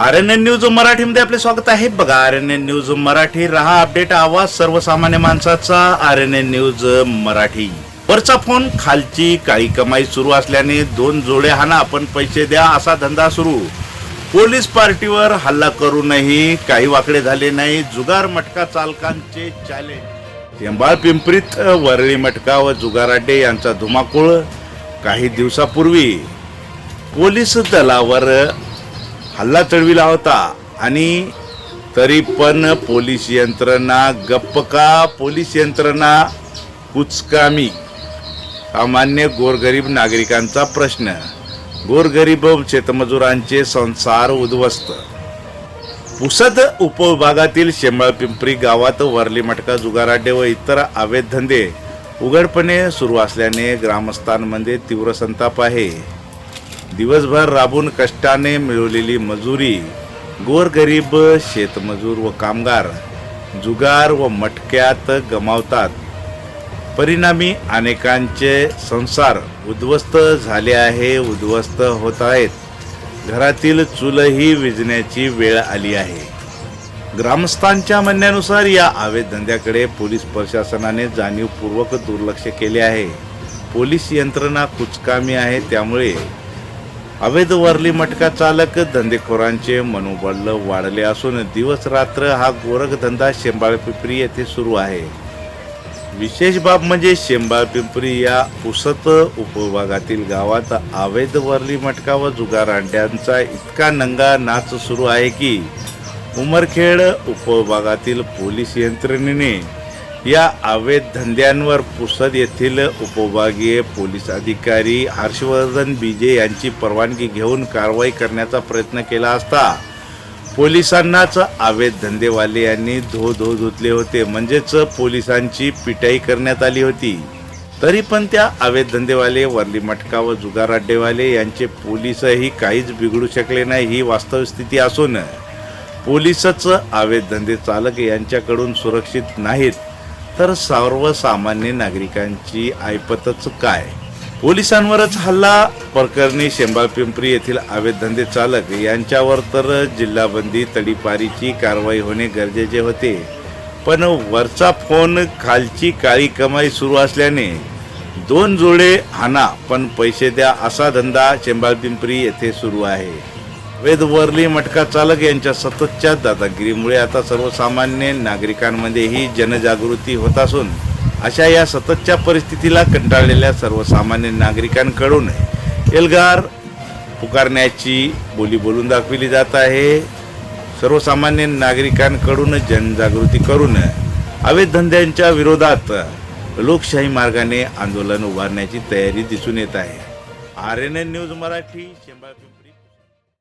R N N news मराठीमध्ये आपले स्वागत आहे. बघा R N N news Marathi रहा अपडेट आवाज सर्वसामान्य माणसाचा R N N news Marathi. वरचा फोन खालची काळी कमाई सुरू असल्याने दोन जोडे हाना आपण पैसे द्या असा धंदा सुरू. पोलीस पार्टीवर हल्ला करूनही काही वाकडे झाले नाही. जुगार मटका चालकांचे चॅलेंज शेंबाळ पिंपरीत वरळी मटका व जुगाराडे यांचा धुमाकूळ काही दिवसापूर्वी. पोलीस दलावर हल्ला चढविला होता. आणि तरी पण पोलीस यंत्रणा गप्प का? पोलीस यंत्रणा कुचकामी. सामान्य गोरगरीब नागरिकांचा प्रश्न. गोरगरीब शेतमजुरांचे संसार उद्ध्वस्त. पुसद उपविभागातील शेंबळपिंपरी गावात वरली मटका जुगाराडे व इतर अवैध धंदे उघडपणे सुरू असल्याने ग्रामस्थांमध्ये तीव्र संताप आहे. दिवसभर राबून कष्टाने मिळवलेली मजुरी गोरगरीब शेतमजूर व कामगार जुगार व मटक्यात गमावतात. परिणामी अनेकांचे संसार उद्ध्वस्त झाले आहे उद्ध्वस्त होत आहेत. घरातील चूलही विजण्याची वेळ आली आहे. ग्रामस्थांच्या म्हणण्यानुसार या अवैध धंद्याकडे पोलीस प्रशासनाने जाणीवपूर्वक दुर्लक्ष केले आहे. पोलीस यंत्रणा कुचकामी आहे त्यामुळे अवैध वरली मटका चालक धंदेखोरांचे मनोबल वाढले असून दिवस रात्र हा गोरखधंदा शेंबाळ पिंपरी येथे सुरू आहे. विशेष बाब म्हणजे शेंबाळ पिंपरी या पुसत उपविभागातील गावात अवैध वरली मटका व जुगार अंड्यांचा इतका नंगा नाच सुरू आहे की उमरखेड उपविभागातील पोलीस यंत्रणेने या अवैध धंद्यांवर पुसद येथील उपविभागीय पोलीस अधिकारी हर्षवर्धन बीजे यांची परवानगी घेऊन कारवाई करण्याचा प्रयत्न केला असता पोलिसांनाच अवैध धंदेवाले यांनी धो धो धुतले होते. म्हणजेच पोलिसांची पिटाई करण्यात आली होती. तरी पण त्या अवैध धंदेवाले वरली मटका व जुगार अड्डेवाले यांचे पोलीसही काहीच बिघडू शकले नाही ही वास्तव स्थिती असून पोलिसच अवैध धंदे चालक यांच्याकडून सुरक्षित नाहीत. तर सर्वसामान्य नागरिकांची ऐपतच काय? पोलिसांवरच हल्ला? प्रकरणी शेंबाळ पिंपरी येथील अवैधधंदे चालक यांच्यावर तर जिल्हाबंदी तडीपारीची कारवाई होणे गरजेचे होते. पण वरचा फोन खालची काळी कमाई सुरू असल्याने दोन जोडे हाना पण पैसे द्या असा धंदा शेंबाळ पिंपरी येथे सुरू आहे. वेद वरली मटका चालक यांच्या सततच्या दादागिरीमुळे आता सर्वसामान्य नागरिकांमध्येही जनजागृती होत असून अशा या सततच्या परिस्थितीला कंटाळलेल्या सर्वसामान्य नागरिकांकडून एल्गार पुकारण्याची बोली बोलून दाखविली जात आहे. सर्वसामान्य नागरिकांकडून जनजागृती करून अवैध धंद्यांच्या विरोधात लोकशाही मार्गाने आंदोलन उभारण्याची तयारी दिसून येत आहे. R N N news Marathi शेंबा